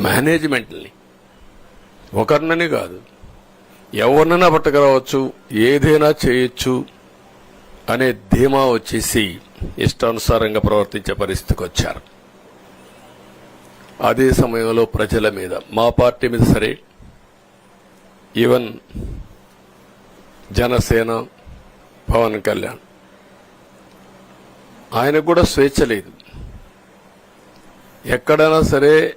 మేనేజ్మెంట్ని. ఒకరినని కాదు ఎవరినైనా పట్టుకురావచ్చు ఏదైనా చేయొచ్చు అనే ధీమా వచ్చేసి ఇష్టానుసారంగా ప్రవర్తించే పరిస్థితికి వచ్చారు. అదే సమయంలో ప్రజల మీద మా పార్టీ మీద సరే ఈవెన్ జనసేన పవన్ కళ్యాణ్ ఆయనకు కూడా స్వేచ్ఛ లేదు. ఎక్కడైనా సరే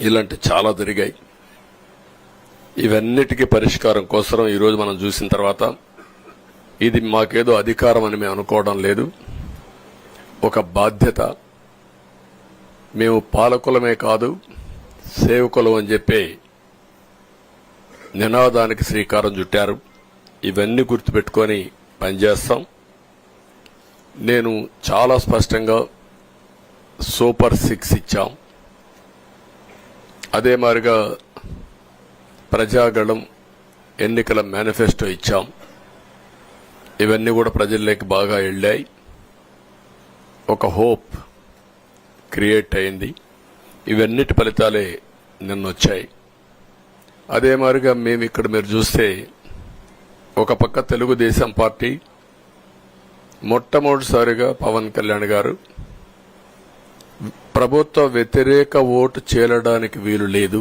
ఇలాంటి చాలా జరిగాయి. ఇవన్నిటికీ పరిష్కారం కోసం ఈరోజు మనం చూసిన తర్వాత ఇది మాకేదో అధికారం అని మేము అనుకోవడం లేదు. ఒక బాధ్యత. మేము పాలకులమే కాదు సేవకులం అని చెప్పి నినాదానికి శ్రీకారం చుట్టారు. ఇవన్నీ గుర్తుపెట్టుకొని పనిచేస్తాం. నేను చాలా స్పష్టంగా సూపర్ సిక్స్ ఇచ్చాం. అదే మాదిరిగా ప్రజాగళం ఎన్నికల మేనిఫెస్టో ఇచ్చాం. ఇవన్నీ కూడా ప్రజల్లోకి బాగా వెళ్ళాయి. ఒక హోప్ క్రియేట్ అయింది. ఇవన్నిటి ఫలితాలే నిన్న వచ్చాయి అదే మాదిరిగా మేము ఇక్కడ మీరు చూస్తే ఒక పక్క తెలుగుదేశం పార్టీ మొట్టమొదటిసారిగా పవన్ కళ్యాణ్ గారు ప్రభుత్వ వ్యతిరేక ఓటు చేలడానికి వీలు లేదు.